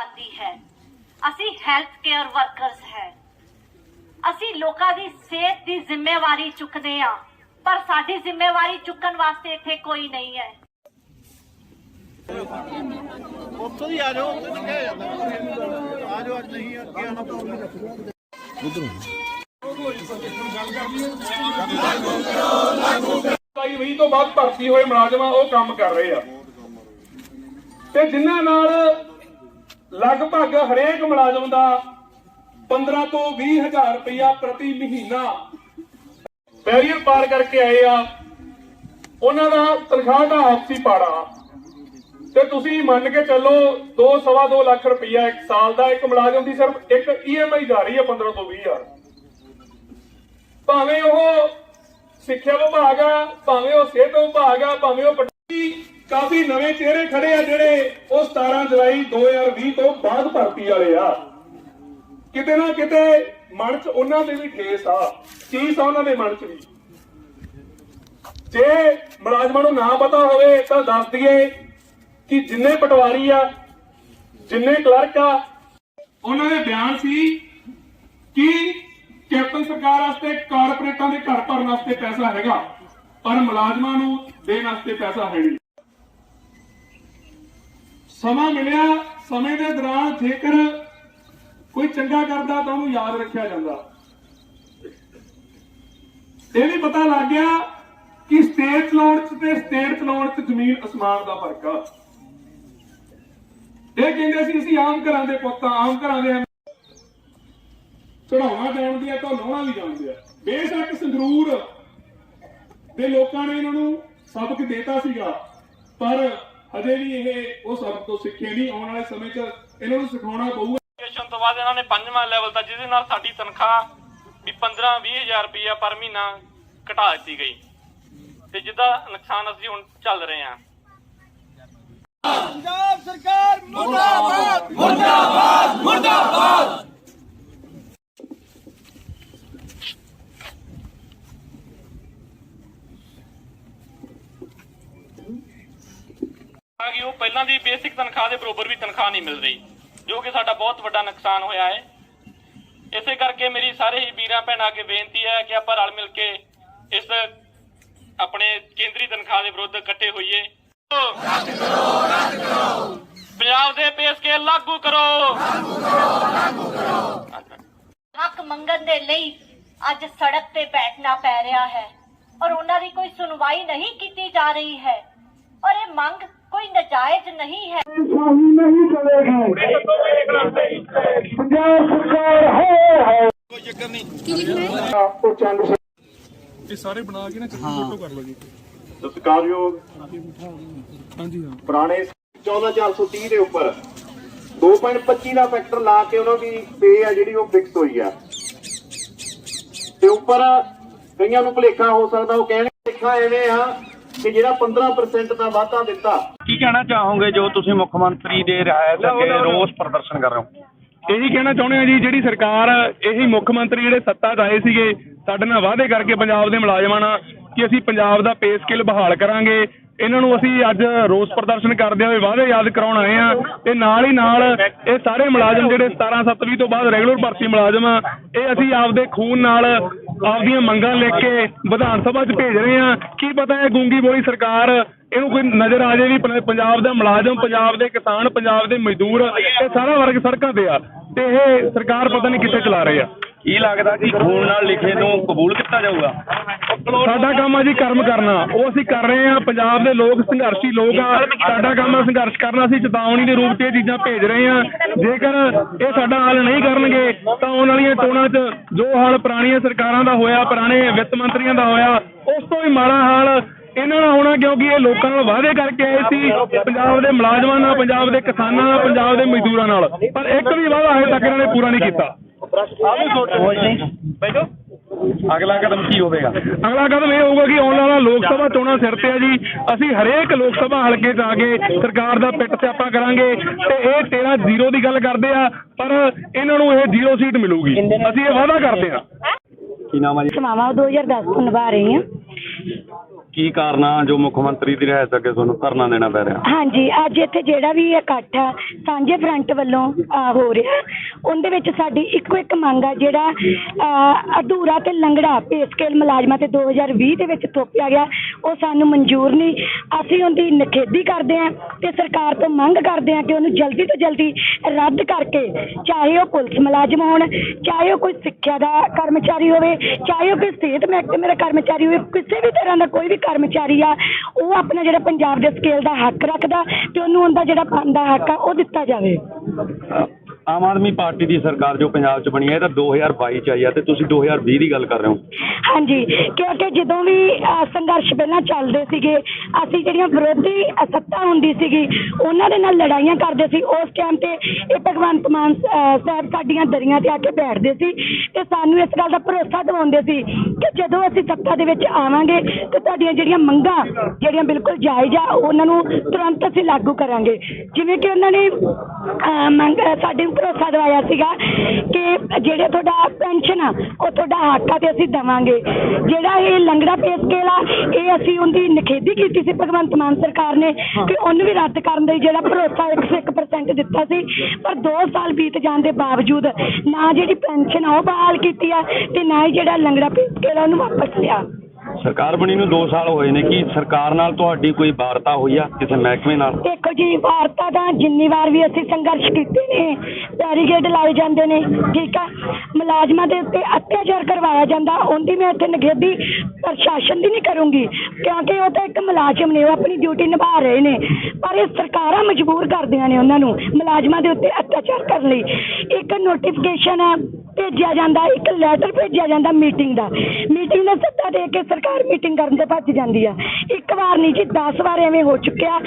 ਆਦੀ ਹੈ। ਅਸੀਂ ਹੈਲਥ ਕੇਅਰ ਵਰਕਰਸ ਹੈ। ਅਸੀਂ ਲੋਕਾਂ ਦੀ ਸਿਹਤ ਦੀ ਜ਼ਿੰਮੇਵਾਰੀ ਚੁੱਕਦੇ ਆ ਪਰ ਸਾਡੀ ਜ਼ਿੰਮੇਵਾਰੀ ਚੁੱਕਣ ਵਾਸਤੇ ਇੱਥੇ ਕੋਈ ਨਹੀਂ ਹੈ। ਉੱਥੋਂ ਦੀ ਆ ਜਾਓ ਉੱਥੇ ਤੋਂ ਕਿਹਾ ਜਾਂਦਾ। ਆ ਜਾਓ ਅੱਜ ਨਹੀਂ ਅੱਗੇ ਆਣਾ ਪਊਗਾ। ਸਤਾਈ ਵੀਹ ਤੋਂ ਬਾਅਦ ਭਰਤੀ ਹੋਏ ਮੁਲਾਜ਼ਮਾਂ ਉਹ ਕੰਮ ਕਰ ਰਹੇ ਆ। ਤੇ ਜਿਨ੍ਹਾਂ ਨਾਲ ਲਗਭਗ ਹਰੇਕ ਮੁਲਾਜ਼ਮ ਦਾ 15 ਤੋਂ 20 ਹਜ਼ਾਰ ਰੁਪਇਆ ਪ੍ਰਤੀ ਮਹੀਨਾ ਬੈਰੀਅਰ ਪਾਰ ਕਰਕੇ ਆਏ ਆ। ਉਹਨਾਂ ਦਾ ਤਨਖਾਹ ਦਾ ਆਪਸੀ ਪਾੜਾ। ਤੇ ਤੁਸੀਂ ਮੰਨ ਕੇ ਚੱਲੋ 2 ਸਵਾ 2 ਲੱਖ ਰੁਪਇਆ ਇੱਕ ਸਾਲ ਦਾ ਇੱਕ ਮੁਲਾਜ਼ਮ ਦੀ ਸਿਰਫ ਇੱਕ ਈਐਮਆਈ ਜਾ ਰਹੀ ਹੈ 15 ਤੋਂ 20 ਹਜ਼ਾਰ। ਭਾਵੇਂ ਉਹ ਸਿੱਖਿਆ ਵਿਭਾਗ ਆ, ਭਾਵੇਂ ਉਹ ਸਿਹਤ ਵਿਭਾਗ ਆ, ਭਾਵੇਂ ਉਹ ਪਟਾਕੀ ਕਾਫੀ ਨਵੇਂ ਚਿਹਰੇ ਖੜੇ ਆ ਜਿਹੜੇ ਉਹ 17 ਜੁਲਾਈ 2020 ਤੋਂ ਬਾਅਦ ਭਰਤੀ ਵਾਲੇ ਆ। ਕਿਤੇ ਨਾ ਕਿਤੇ ਮਨ 'ਚ ਉਹਨਾਂ ਦੇ ਵੀ ਠੇਸ ਆ ਚੀਜ਼ ਆ ਉਹਨਾਂ ਦੇ ਮਨ 'ਚ ਵੀ। ਜੇ ਮੁਲਾਜ਼ਮਾਂ ਨੂੰ ਨਾ ਪਤਾ ਹੋਵੇ ਤਾਂ ਦੱਸ ਦਈਏ ਕਿ ਜਿੰਨੇ ਪਟਵਾਰੀ ਆ, ਜਿੰਨੇ ਕਲਰਕ ਆ, ਉਹਨਾਂ ਦੇ ਬਿਆਨ ਸੀ ਕਿ ਕੈਪਟਨ ਸਰਕਾਰ ਵਾਸਤੇ ਕਾਰਪੋਰੇਟਾਂ ਦੇ ਘਰ ਭਰਨ ਵਾਸਤੇ ਪੈਸਾ ਹੈਗਾ, ਪਰ ਮੁਲਾਜ਼ਮਾਂ ਨੂੰ ਦੇਣ ਵਾਸਤੇ ਪੈਸਾ ਹੈ ਨਹੀਂ। ਸਮਾਂ ਮਿਲਿਆ, ਸਮੇਂ ਦੇ ਦੌਰਾਨ ਜੇਕਰ ਕੋਈ ਚੰਗਾ ਕਰਦਾ ਤਾਂ ਉਹਨੂੰ ਯਾਦ ਰੱਖਿਆ ਜਾਂਦਾ। ਇਹ ਵੀ ਪਤਾ ਲੱਗ ਗਿਆ ਕਿ ਸਟੇਟ ਚਲਾਉਣ ਚ ਤੇ ਸਟੇਟ ਚਲਾਉਣ ਚ ਜ਼ਮੀਨ ਅਸਮਾਨ ਦਾ ਫ਼ਰਕ ਆ। ਇਹ ਕਹਿੰਦੇ ਸੀ, ਅਸੀਂ ਆਮ ਘਰਾਂ ਦੇ ਪੁੱਤ ਆਮ ਘਰਾਂ ਦੇ ਚੜਾਉਣਾ ਜਾਣਦੇ ਆ ਤਾਂ ਲਾਉਣਾ ਵੀ ਜਾਣਦੇ ਆ। ਬੇਸ਼ੱਕ ਸੰਗਰੂਰ ਦੇ ਲੋਕਾਂ ਨੇ ਇਹਨਾਂ ਨੂੰ ਸਬਕ ਦੇਤਾ ਸੀਗਾ, ਪਰ ਹਜੇ ਵੀ ਇਹ ਉਹ ਸਬਕ ਤੋਂ ਸਿੱਖੇ ਨਹੀਂ ਆਉਣ ਵਾਲੇ ਸਮੇਂ 'ਚ ਇਹਨਾਂ ਨੂੰ ਸਿਖਾਉਣਾ ਪਊਗਾ ਐਜੂਕੇਸ਼ਨ ਤੋਂ ਬਾਅਦ ਇਹਨਾਂ ਨੇ ਪੰਜਵਾਂ ਲੈਵਲ ਦਾ ਜਿਹਦੇ ਨਾਲ ਸਾਡੀ ਤਨਖਾਹ ਵੀ 15 20000 ਰੁਪਇਆ ਪਰ ਮਹੀਨਾ ਘਟਾ ਦਿੱਤੀ ਗਈ। ਤੇ ਜਿਹਦਾ ਨੁਕਸਾਨ ਅਸੀਂ ਹੁਣ ਚੱਲ ਰਹੇ ਹਾਂ। ਪੰਜਾਬ ਸਰਕਾਰ ਮੁਰਦਾਬਾਦ ਤਾਂ ਕਿ ਉਹ ਪਹਿਲਾਂ ਦੀ ਬੇਸਿਕ ਤਨਖਾਹ ਦੇ ਬਰਾਬਰ ਵੀ ਤਨਖਾਹ ਨਹੀਂ ਮਿਲ ਰਹੀ, ਜੋ ਕਿ ਸਾਡਾ ਬਹੁਤ ਵੱਡਾ ਨੁਕਸਾਨ ਹੋਇਆ ਹੈ। ਇਸੇ ਕਰਕੇ ਮੇਰੀ ਸਾਰੇ ਹੀ ਵੀਰਾਂ ਭੈਣਾਂ ਅੱਗੇ ਬੇਨਤੀ ਹੈ ਕਿ ਆਪਾਂ ਰਲ ਮਿਲ ਕੇ ਇਸ ਆਪਣੇ ਕੇਂਦਰੀ ਤਨਖਾਹ ਦੇ ਵਿਰੁੱਧ ਇਕੱਠੇ ਹੋਈਏ। ਪੰਜਾਬ ਦੇ ਪੇ ਸਕੇਲ ਲਾਗੂ ਕਰੋ। ਹੱਕ ਮੰਗਣ ਦੇ ਲਈ ਅੱਜ ਸੜਕ ਤੇ ਬੈਠਣਾ ਪੈ ਰਿਹਾ ਹੈ ਔਰ ਉਹਨਾਂ ਦੀ ਕੋਈ ਸੁਣਵਾਈ ਨਹੀਂ ਕੀਤੀ ਜਾ ਰਹੀ ਹੈ ਔਰ ਇਹ ਮੰਗ ਕੋਈ ਨਜਾਇਜ਼ ਨਹੀਂ ਹੈ। ਸ਼ਾਹੀ ਨਹੀਂ ਚਲੇਗੀ। ਪੰਜਾਬ ਸਰਕਾਰ ਹੈ ਹੈ। ਕੋਈ ਚੱਕਰ ਨਹੀਂ। ਉਹ ਚੰਦ ਇਹ ਸਾਰੇ ਬਣਾ ਕੇ ਨਾ ਫੋਟੋ ਕਰ ਲਓ ਜੀ। ਸਤਿਕਾਰਯੋਗ ਹਾਂਜੀ ਹਾਂ। ਪੁਰਾਣੇ 14430 ਦੇ ਉੱਪਰ 2.25 ਦਾ ਫੈਕਟਰ ਲਾ ਕੇ ਉਹਨਾਂ ਦੀ ਪੇ ਆ ਜਿਹੜੀ ਉਹ ਫਿਕਸ ਹੋਈ ਆ। ਤੇ ਉੱਪਰ ਕਈਆਂ ਨੂੰ ਭੁਲੇਖਾ ਹੋ ਸਕਦਾ ਉਹ ਕਹਿਣਗੇ ਭੁਲੇਖਾ ਐਵੇਂ ਆ ਕਿ ਜਿਹੜਾ 15% ਦਾ ਵਾਧਾ ਦਿੱਤਾ। ਕੀ ਕਹਿਣਾ ਚਾਹੋਗੇ ਜੋ ਤੁਸੀਂ ਮੁੱਖ ਮੰਤਰੀ ਦੇ ਰਿਆਇਤ ਅੱਗੇ ਰੋਸ ਪ੍ਰਦਰਸ਼ਨ ਕਰ ਰਹੇ ਹੋ? ਇਹੀ ਕਹਿਣਾ ਚਾਹੁੰਦੇ ਆ ਜੀ ਜਿਹੜੀ ਸਰਕਾਰ ਇਹੀ ਮੁੱਖ ਮੰਤਰੀ ਜਿਹੜੇ ਸੱਤਾ 'ਚ ਆਏ ਸੀਗੇ ਸਾਡੇ ਨਾਲ ਵਾਅਦੇ ਕਰਕੇ ਪੰਜਾਬ ਦੇ ਮੁਲਾਜ਼ਮਾਂ ਨਾਲ ਕਿ ਅਸੀਂ ਪੰਜਾਬ ਦਾ ਪੇ ਸਕੇਲ ਬਹਾਲ ਕਰਾਂਗੇ ਇਹਨਾਂ ਨੂੰ ਅਸੀਂ ਅੱਜ ਰੋਸ ਪ੍ਰਦਰਸ਼ਨ ਕਰਦੇ ਹੋਏ ਵਾਅਦੇ ਯਾਦ ਕਰਾਉਣ ਆਏ ਆ ਤੇ ਨਾਲ ਹੀ ਨਾਲ ਇਹ ਸਾਰੇ ਮੁਲਾਜ਼ਮ ਜਿਹੜੇ 17 7ਵੀਂ ਤੋਂ ਬਾਅਦ ਰੈਗੂਲਰ ਭਰਤੀ ਮੁਲਾਜ਼ਮ ਆ, ਇਹ ਅਸੀਂ ਆਪਦੇ ਖੂਨ ਨਾਲ ਆਪਦੀਆਂ ਮੰਗਾਂ ਲਿਖ ਕੇ ਵਿਧਾਨ ਸਭਾ 'ਚ ਭੇਜ ਰਹੇ ਆ ਕੀ ਪਤਾ ਇਹ ਗੂੰਗੀ ਬੋਲੀ ਸਰਕਾਰ ਇਹਨੂੰ ਕੋਈ ਨਜ਼ਰ ਆ ਜਾਏ ਵੀ ਪੰਜਾਬ ਦਾ ਮੁਲਾਜ਼ਮ, ਪੰਜਾਬ ਦੇ ਕਿਸਾਨ, ਪੰਜਾਬ ਦੇ ਮਜ਼ਦੂਰ, ਇਹ ਸਾਰਾ ਵਰਗ ਸੜਕਾਂ ਤੇ ਆ। ਤੇ ਇਹ ਸਰਕਾਰ ਪਤਾ ਨਹੀਂ ਕਿੱਥੇ ਚਲਾ ਰਹੇ ਆ। ਕੀ ਲੱਗਦਾ ਕਿ ਖੂਨ ਨਾਲ ਲਿਖੇ ਨੂੰ ਕਬੂਲ ਕੀਤਾ ਜਾਊਗਾ? ਸਾਡਾ ਕੰਮ ਆ ਜੀ ਕਰਮ ਕਰਨਾ। ਉਹ ਅਸੀਂ ਕਰ ਰਹੇ ਆ ਪੰਜਾਬ ਦੇ ਲੋਕ ਸੰਘਰਸ਼ੀ ਲੋਕ ਆ। ਸਾਡਾ ਕੰਮ ਆ ਸੰਘਰਸ਼ ਕਰਨਾ। ਅਸੀਂ ਚੇਤਾਵਨੀ ਦੇ ਰੂਪ 'ਚ ਇਹ ਚੀਜ਼ਾਂ ਭੇਜ ਰਹੇ ਆ ਜੇਕਰ ਇਹ ਸਾਡਾ ਹੱਲ ਨਹੀਂ ਕਰਨਗੇ, ਤਾਂ ਆਉਣ ਵਾਲੀਆਂ ਚੋਣਾਂ 'ਚ ਜੋ ਹਾਲ ਪੁਰਾਣੀਆਂ ਸਰਕਾਰਾਂ ਦਾ ਹੋਇਆ, ਪੁਰਾਣੇ ਵਿੱਤ ਮੰਤਰੀਆਂ ਦਾ ਹੋਇਆ, ਉਸ ਤੋਂ ਵੀ ਮਾੜਾ ਹਾਲ ਇਹਨਾਂ ਨਾਲ ਹੋਣਾ, ਕਿਉਂਕਿ ਇਹ ਲੋਕਾਂ ਨਾਲ ਵਾਅਦੇ ਕਰਕੇ ਆਏ ਸੀ, ਪੰਜਾਬ ਦੇ ਮੁਲਾਜ਼ਮਾਂ ਨਾਲ, ਪੰਜਾਬ ਦੇ ਕਿਸਾਨਾਂ ਨਾਲ, ਪੰਜਾਬ ਦੇ ਮਜ਼ਦੂਰਾਂ ਨਾਲ। ਪਰ ਇੱਕ ਵੀ ਵਾਅਦਾ ਹਜੇ ਤੱਕ ਇਹਨਾਂ ਨੇ ਪੂਰਾ ਨਹੀਂ ਕੀਤਾ। ਅਗਲਾ ਕਦਮ ਕੀ ਹੋਵੇਗਾ? ਅਗਲਾ ਕਦਮ ਇਹ ਹੋਊਗਾ ਕਿ ਆਉਣ ਵਾਲਾ ਲੋਕ ਸਭਾ ਚੋਣਾਂ ਸਿਰ ਤੇ ਆ ਜੀ। ਅਸੀਂ ਹਰੇਕ ਲੋਕ ਸਭਾ ਹਲਕੇ 'ਚ ਆ ਕੇ ਸਰਕਾਰ ਦਾ ਪਿੱਟ ਸਿਆਪਾ ਕਰਾਂਗੇ ਤੇ ਇਹ 13 ਜ਼ੀਰੋ ਦੀ ਗੱਲ ਕਰਦੇ ਆ ਪਰ ਇਹਨਾਂ ਨੂੰ ਇਹ ਜ਼ੀਰੋ ਸੀਟ ਮਿਲੂਗੀ। ਅਸੀਂ ਇਹ ਵਾਅਦਾ ਕਰਦੇ ਆ। ਕੀ ਨਾਮ ਹੈ ਜੀ ਸਮਾਵਾਂ 2010 ਤੋਂ ਨਿਭਾ ਰਹੀ ਹਾਂ। ਕੀ ਕਾਰਨ ਜੋ ਮੁੱਖ ਮੰਤਰੀ ਦੀ ਰਹਿ ਸਕੇ ਤੁਹਾਨੂੰ ਧਰਨਾ ਦੇਣਾ ਪੈ ਰਿਹਾ? ਹਾਂਜੀ ਅੱਜ ਇੱਥੇ ਜਿਹੜਾ ਵੀ ਇਕੱਠ ਆ ਸਾਂਝੇ ਫਰੰਟ ਵੱਲੋਂ ਅਹ, ਹੋ ਰਿਹਾ। ਉਹਦੇ ਵਿੱਚ ਸਾਡੀ ਇੱਕੋ ਇੱਕ ਮੰਗ ਆ ਜਿਹੜਾ ਅਹ, ਅਧੂਰਾ ਤੇ ਲੰਗੜਾ ਪੇ ਸਕੇਲ ਮੁਲਾਜ਼ਮਾਂ ਤੇ 2020 ਦੇ ਵਿੱਚ ਥੋਪਿਆ ਗਿਆ। ਉਹ ਸਾਨੂੰ ਮਨਜ਼ੂਰ ਨਹੀਂ। ਅਸੀਂ ਉਹਦੀ ਨਿਖੇਧੀ ਕਰਦੇ ਹਾਂ ਤੇ ਸਰਕਾਰ ਤੋਂ ਮੰਗ ਕਰਦੇ ਹਾਂ ਕਿ ਉਹਨੂੰ ਜਲਦੀ ਤੋਂ ਜਲਦੀ ਰੱਦ ਕਰਕੇ ਚਾਹੇ ਉਹ ਪੁਲਿਸ ਮੁਲਾਜ਼ਮ ਹੋਣ, ਚਾਹੇ ਉਹ ਕੋਈ ਸਿੱਖਿਆ ਦਾ ਕਰਮਚਾਰੀ ਹੋਵੇ, ਚਾਹੇ ਉਹ ਕੋਈ ਸਿਹਤ ਮਹਿਕਮੇ ਦਾ ਕਰਮਚਾਰੀ ਹੋਵੇ, ਕਿਸੇ ਵੀ ਤਰ੍ਹਾਂ ਦਾ ਕੋਈ ਵੀ ਕਰਮਚਾਰੀ ਆ, ਉਹ ਆਪਣਾ ਜਿਹੜਾ ਪੰਜਾਬ ਦੇ ਸਕੇਲ ਦਾ ਹੱਕ ਰੱਖਦਾ ਤੇ ਉਹਨੂੰ ਉਹਦਾ ਜਿਹੜਾ ਬਣਦਾ ਹੱਕ ਆ, ਉਹ ਦਿੱਤਾ ਜਾਵੇ। ਆਮ ਆਦਮੀ ਪਾਰਟੀ ਦੀ ਸਰਕਾਰ ਜੋ ਪੰਜਾਬ 'ਚ ਬਣੀ ਹੈ ਇਹ ਤਾਂ 2022 'ਚ ਆਈ ਹੈ ਤੇ ਤੁਸੀਂ 2020 ਦੀ ਗੱਲ ਕਰ ਰਹੇ ਹੋ। ਹਾਂਜੀ ਕਿਉਂਕਿ ਜਦੋਂ ਵੀ ਅਹ, ਸੰਘਰਸ਼ ਪਹਿਲਾਂ ਚੱਲਦੇ ਸੀਗੇ ਅਸੀਂ ਜਿਹੜੀਆਂ ਵਿਰੋਧੀ ਸੱਤਾ ਹੁੰਦੀ ਸੀਗੀ ਉਹਨਾਂ ਦੇ ਨਾਲ ਲੜਾਈਆਂ ਕਰਦੇ ਸੀ। ਉਸ ਟਾਈਮ ਤੇ ਇਹ ਭਗਵੰਤ ਮਾਨ ਅਹ, ਸਾਹਿਬ ਸਾਡੀਆਂ ਦਰੀਆਂ ਤੇ ਆ ਕੇ ਬੈਠਦੇ ਸੀ ਤੇ ਸਾਨੂੰ ਇਸ ਗੱਲ ਦਾ ਭਰੋਸਾ ਦਿਵਾਉਂਦੇ ਸੀ ਕਿ ਜਦੋਂ ਅਸੀਂ ਸੱਤਾ ਦੇ ਵਿੱਚ ਆਵਾਂਗੇ ਤੇ ਤੁਹਾਡੀਆਂ ਜਿਹੜੀਆਂ ਮੰਗਾਂ ਜਿਹੜੀਆਂ ਬਿਲਕੁਲ ਜਾਇਜ਼ ਆ ਉਹਨਾਂ ਨੂੰ ਤੁਰੰਤ ਅਸੀਂ ਲਾਗੂ ਕਰਾਂਗੇ। ਜਿਵੇਂ ਕਿ ਉਹਨਾਂ ਨੇ ਅਹ, ਮੰਗ ਅਹ, ਸਾਡੇ ਭਰੋਸਾ ਦਿਵਾਇਆ ਸੀਗਾ ਕਿ ਜਿਹੜੇ ਤੁਹਾਡਾ ਪੈਨਸ਼ਨ ਆ ਉਹ ਤੁਹਾਡਾ ਹੱਕ ਆ ਤੇ ਅਸੀਂ ਦੇਵਾਂਗੇ। ਜਿਹੜਾ ਇਹ ਲੰਗੜਾ ਪੇ ਸਕੇਲ ਆ ਇਹ ਅਸੀਂ ਉਹਦੀ ਨਿਖੇਧੀ ਕੀਤੀ ਸੀ ਭਗਵੰਤ ਮਾਨ ਸਰਕਾਰ ਨੇ ਕਿ ਉਹਨੂੰ ਵੀ ਰੱਦ ਕਰਨ ਦਾ ਜਿਹੜਾ ਭਰੋਸਾ 101% ਦਿੱਤਾ ਸੀ। ਪਰ 2 ਸਾਲ ਬੀਤ ਜਾਣ ਦੇ ਬਾਵਜੂਦ ਨਾ ਜਿਹੜੀ ਪੈਨਸ਼ਨ ਆ ਉਹ ਬਹਾਲ ਕੀਤੀ ਆ ਤੇ ਨਾ ਹੀ ਜਿਹੜਾ ਲੰਗੜਾ ਪੇ ਸਕੇਲ ਆ ਉਹਨੂੰ ਵਾਪਸ ਲਿਆ। ਸਰਕਾਰ ਬਣੀ ਨੂੰ 2 ਸਾਲ ਹੋਏ ਨੇ, ਕੀ ਸਰਕਾਰ ਨਾਲ ਤੁਹਾਡੀ ਕੋਈ ਵਾਰਤਾ ਹੋਈ ਆ ਕਿਸੇ ਮਹਿਕਮੇ ਨਾਲ? ਦੇਖੋ ਜੀ, ਵਾਰਤਾ ਤਾਂ ਜਿੰਨੀ ਵਾਰ ਵੀ ਅਸੀਂ ਸੰਘਰਸ਼ ਕੀਤੇ ਨੇ ਬੈਰੀਗੇਡ ਲਾਏ ਜਾਂਦੇ ਨੇ, ਠੀਕ ਆ? ਮੁਲਾਜ਼ਮਾਂ ਦੇ ਉੱਤੇ ਅਤਿਆਚਾਰ ਕਰਵਾਇਆ ਜਾਂਦਾ, ਉਹਦੀ ਮੈਂ ਇੱਥੇ ਨਿਖੇਧੀ ਪ੍ਰਸ਼ਾਸਨ ਦੀ ਨਹੀਂ ਕਰੂੰਗੀ, ਕਿਉਂਕਿ ਉਹ ਤਾਂ ਇੱਕ ਮੁਲਾਜ਼ਮ ਨੇ, ਉਹ ਆਪਣੀ ਡਿਊਟੀ ਨਿਭਾ ਰਹੇ ਨੇ, ਪਰ ਇਹ ਸਰਕਾਰਾਂ ਮਜਬੂਰ ਕਰਦੀਆਂ ਨੇ ਉਹਨਾਂ ਨੂੰ, ਮੁਲਾਜ਼ਮਾਂ ਦੇ ਉੱਤੇ ਅਤਿਆਚਾਰ ਕਰਨ ਲਈ। ਇੱਕ ਨੋਟੀਫਿਕੇਸ਼ਨ ਭੇਜਿਆ ਜਾਂਦਾ, ਇੱਕ ਲੈਟਰ ਭੇਜਿਆ ਜਾਂਦਾ ਮੀਟਿੰਗ ਦਾ। ਮੀਟਿੰਗ ਦਾ ਸੱਦਾ ਦੇ ਕੇ ਸਰਕਾਰ ਮੀਟਿੰਗ ਕਰਨ ਤੇ ਭੱਜ ਜਾਂਦੀ ਆ। ਇੱਕ ਵਾਰ ਨਹੀਂ ਜੀ 10 ਵਾਰ ਐਵੇਂ ਹੋ ਚੁੱਕਿਆ।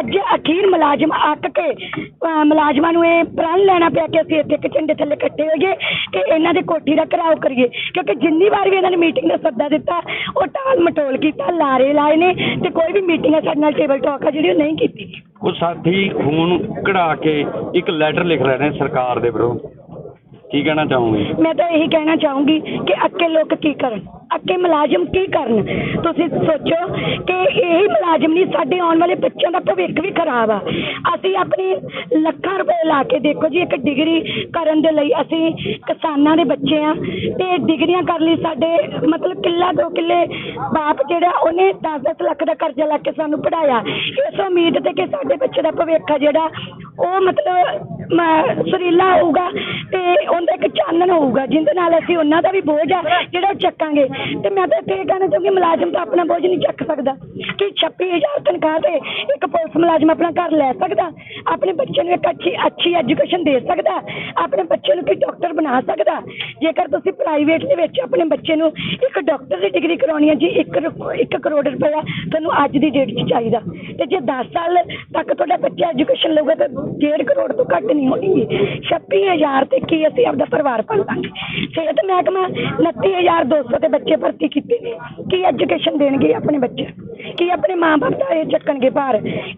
ਅੱਜ ਅਖੀਰ ਮੁਲਾਜ਼ਮ ਅੱਕ ਕੇ, ਅਹ ਮੁਲਾਜ਼ਮਾਂ ਨੂੰ ਇਹ ਪ੍ਰਣ ਲੈਣਾ ਪਿਆ ਕਿ ਅਸੀਂ ਇੱਥੇ ਇੱਕ ਝੰਡੇ ਥੱਲੇ ਇਕੱਠੇ ਹੋਈਏ ਕਿ ਇਹਨਾਂ ਦੇ ਕੋਠੀ ਦਾ ਘਰਾਓ ਕਰੀਏ। ਕਿਉਂਕਿ ਜਿੰਨੀ ਵਾਰ ਵੀ ਇਹਨਾਂ ਨੇ ਮੀਟਿੰਗ ਦਾ ਸੱਦਾ ਦਿੱਤਾ, ਉਹ ਟਾਲ ਮਟੋਲ ਕੀਤਾ, ਲਾਰੇ ਲਾਏ ਨੇ ਤੇ ਕੋਈ ਵੀ ਮੀਟਿੰਗ ਸਾਡੇ ਨਾਲ ਟੇਬਲ ਟਾਕ ਆ ਜਿਹੜੀ ਉਹ ਨਹੀਂ ਕੀਤੀ। ਕੁਝ ਸਾਥੀ ਖੂਨ ਕਢਾ ਕੇ ਇੱਕ ਲੈਟਰ ਲਿਖ ਰਹੇ ਨੇ ਸਰਕਾਰ ਦੇ ਵਿਰੁੱਧ। ਕੀ ਕਹਿਣਾ ਚਾਹੋਗੇ? ਮੈਂ ਤਾਂ ਇਹੀ ਕਹਿਣਾ ਚਾਹੂੰਗੀ ਕਿ ਅੱਕੇ ਲੋਕ ਕੀ ਕਰਨ? ਅੱਕੇ ਮੁਲਾਜ਼ਮ ਕੀ ਕਰਨ? ਤੁਸੀਂ ਸੋਚੋ ਕਿ ਇਹੀ ਮੁਲਾਜ਼ਮ ਨਹੀਂ, ਸਾਡੇ ਆਉਣ ਵਾਲੇ ਬੱਚਿਆਂ ਦਾ ਭਵਿੱਖ ਵੀ ਖਰਾਬ ਆ। ਅਸੀਂ ਆਪਣੀ ਲੱਖਾਂ ਰੁਪਏ ਲਾ ਕੇ ਦੇਖੋ ਜੀ, ਇੱਕ ਡਿਗਰੀ ਕਰਨ ਦੇ ਲਈ ਅਸੀਂ ਕਿਸਾਨਾਂ ਦੇ ਬੱਚੇ ਆ ਤੇ ਡਿਗਰੀਆਂ ਕਰਨ ਲਈ ਸਾਡੇ ਮਤਲਬ ਕਿੱਲਾ ਦੋ ਕਿੱਲੇ ਬਾਪ ਜਿਹੜਾ ਉਹਨੇ 10-10 ਲੱਖ ਦਾ ਕਰਜ਼ਾ ਲਾ ਕੇ ਸਾਨੂੰ ਪੜਾਇਆ ਇਸ ਉਮੀਦ ਤੇ ਕਿ ਸਾਡੇ ਬੱਚੇ ਦਾ ਭਵਿੱਖ ਆ ਜਿਹੜਾ, ਉਹ ਮਤਲਬ ਸੁਰੀਲਾ ਹੋਊਗਾ ਤੇ ਉਹਦਾ ਇੱਕ ਚਾਨਣ ਹੋਊਗਾ ਜਿਹਦੇ ਨਾਲ ਅਸੀਂ ਉਹਨਾਂ ਦਾ ਵੀ ਬੋਝ ਆ, ਜਿਹੜਾ ਉਹ ਚੱਕਾਂਗੇ। ਤੇ ਮੈਂ ਤਾਂ ਇਹ ਕਹਿਣਾ ਚਾਹੁੰਦੀ ਮੁਲਾਜ਼ਮ ਤਾਂ ਆਪਣਾ ਬੋਝ ਨਹੀਂ ਚੱਕ ਸਕਦਾ। ਕਿ 26000 ਤਨਖਾਹ ਤੇ ਇੱਕ ਪੁਲਿਸ ਮੁਲਾਜ਼ਮ ਆਪਣਾ ਘਰ ਲੈ ਸਕਦਾ, ਆਪਣੇ ਬੱਚੇ ਨੂੰ ਇੱਕ ਅੱਛੀ ਅੱਛੀ ਐਜੂਕੇਸ਼ਨ ਦੇ ਸਕਦਾ, ਆਪਣੇ ਬੱਚੇ ਨੂੰ ਕੋਈ ਡਾਕਟਰ ਬਣਾ ਸਕਦਾ। ਜੇਕਰ ਤੁਸੀਂ ਪ੍ਰਾਈਵੇਟ ਦੇ ਵਿੱਚ ਆਪਣੇ ਬੱਚੇ ਨੂੰ ਇੱਕ ਡਾਕਟਰ ਦੀ ਡਿਗਰੀ ਕਰਾਉਣੀ ਹੈ ਜੀ 1 1 ਕਰੋੜ ਰੁਪਇਆ ਤੁਹਾਨੂੰ ਅੱਜ ਦੀ ਡੇਟ 'ਚ ਚਾਹੀਦਾ। ਤੇ ਜੇ 10 ਸਾਲ ਤੱਕ ਤੁਹਾਡਾ ਬੱਚਾ ਐਜੂਕੇਸ਼ਨ ਲਊਗਾ, ਤਾਂ 1.5 ਕਰੋੜ ਤੋਂ ਘੱਟ ਨਹੀਂ। ਹੋਣੀ 36000 ਤੇ ਕੀ ਅਸੀਂ ਆਪਦਾ ਪਰਿਵਾਰ ਪਾਲ ਸਿਹਤ ਮਹਿਕਮਾ 29200 ਤੇ ਬੱਚੇ ਭਰਤੀ ਕੀਤੇ ਨੇ। ਕੀ ਐਜੂਕੇਸ਼ਨ ਦੇਣਗੇ ਆਪਣੇ ਬੱਚੇ? ਕੀ ਆਪਣੇ ਮਾਂ-ਬਾਪ ਦਾ ਇਹ ਚੱਕਣਗੇ ਭਾਰ?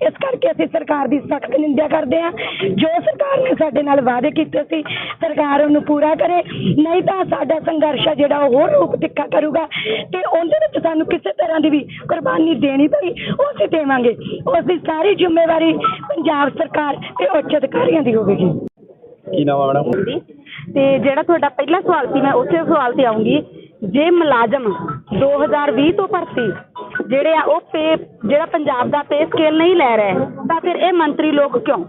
ਇਸ ਕਰਕੇ ਅਸੀਂ ਸਰਕਾਰ ਦੀ ਸਖਤ ਨਿੰਦਿਆ ਕਰਦੇ ਹਾਂ। ਜੋ ਸਰਕਾਰ ਨੇ ਸਾਡੇ ਨਾਲ ਵਾਅਦੇ ਕੀਤੇ ਸੀ, ਸਰਕਾਰ ਉਹਨੂੰ ਪੂਰਾ ਕਰੇ। ਨਹੀਂ ਤਾਂ ਸਾਡਾ ਸੰਘਰਸ਼ ਆ ਜਿਹੜਾ ਉਹ ਹੋਰ ਰੂਪ ਤਿੱਖਾ ਕਰੂਗਾ। ਤੇ ਉਹਦੇ ਵਿੱਚ ਸਾਨੂੰ ਕਿਸੇ ਤਰ੍ਹਾਂ ਦੀ ਵੀ ਕੁਰਬਾਨੀ ਦੇਣੀ ਪਈ, ਉਹ ਅਸੀਂ ਦੇਵਾਂਗੇ। ਉਸ ਦੀ ਸਾਰੀ ਜ਼ਿੰਮੇਵਾਰੀ ਪੰਜਾਬ ਸਰਕਾਰ ਤੇ ਉੱਚ ਅਧਿਕਾਰੀਆਂ ਦੀ ਹੋਵੇਗੀ। ਕੀ ਨਾਮ ਆ ਮੈਡਮ? ਤੇ ਜਿਹੜਾ ਤੁਹਾਡਾ ਪਹਿਲਾ ਸਵਾਲ ਸੀ ਮੈਂ ਉਸੇ ਸਵਾਲ ਤੇ ਆਉਂਗੀ। ਜੇ ਮੁਲਾਜ਼ਮ 2020 ਤੋਂ ਭਰਤੀ ਜਿਹੜੇ ਆ ਉਹ ਪੇ ਜਿਹੜਾ ਪੰਜਾਬ ਦਾ ਪੇ ਸਕੇਲ ਨਹੀਂ ਲੈ ਰਹੇ ਤਾਂ ਫਿਰ ਇਹ ਮੰਤਰੀ ਲੋਕ ਕਿਉਂ?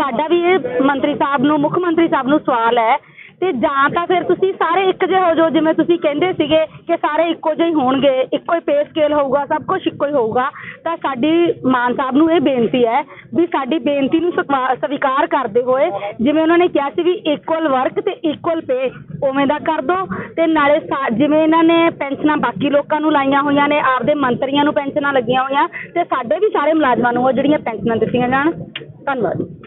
ਸਾਡਾ ਵੀ ਇਹ ਮੰਤਰੀ ਸਾਹਿਬ ਨੂੰ ਮੁੱਖ ਮੰਤਰੀ ਸਾਹਿਬ ਨੂੰ ਸਵਾਲ ਹੈ। ਤੇ ਜਾਂ ਤਾਂ ਫਿਰ ਤੁਸੀਂ ਸਾਰੇ ਇੱਕ ਜਿਹੇ ਹੋ ਜਾਓ ਜਿਵੇਂ ਤੁਸੀਂ ਕਹਿੰਦੇ ਸੀਗੇ ਕਿ ਸਾਰੇ ਇੱਕੋ ਜਿਹੇ ਹੀ ਹੋਣਗੇ ਇੱਕੋ ਹੀ ਪੇ ਸਕੇਲ ਹੋਊਗਾ ਸਭ ਕੁਝ ਇੱਕੋ ਹੀ ਹੋਊਗਾ। ਤਾਂ ਸਾਡੀ ਮਾਨ ਸਾਹਿਬ ਨੂੰ ਇਹ ਬੇਨਤੀ ਹੈ ਵੀ ਸਾਡੀ ਬੇਨਤੀ ਨੂੰ ਸਕਵਾ- ਸਵੀਕਾਰ ਕਰਦੇ ਹੋਏ ਜਿਵੇਂ ਉਹਨਾਂ ਨੇ ਕਿਹਾ ਸੀ ਵੀ ਇਕੁਅਲ ਵਰਕ ਤੇ ਇਕੁਅਲ ਪੇ ਉਵੇਂ ਦਾ ਕਰ ਦੋ ਤੇ ਨਾਲੇ ਸਾ- ਜਿਵੇਂ ਇਹਨਾਂ ਨੇ ਪੈਨਸ਼ਨਾਂ ਬਾਕੀ ਲੋਕਾਂ ਨੂੰ ਲਾਈਆਂ ਹੋਈਆਂ ਨੇ, ਆਪਦੇ ਮੰਤਰੀਆਂ ਨੂੰ ਪੈਨਸ਼ਨਾਂ ਲੱਗੀਆਂ ਹੋਈਆਂ ਤੇ ਸਾਡੇ ਵੀ ਸਾਰੇ ਮੁਲਾਜ਼ਮਾਂ ਨੂੰ ਉਹ ਜਿਹੜੀਆਂ ਪੈਨਸ਼ਨਾਂ ਦਿੱਤੀਆਂ ਜਾਣ। ਧੰਨਵਾਦ।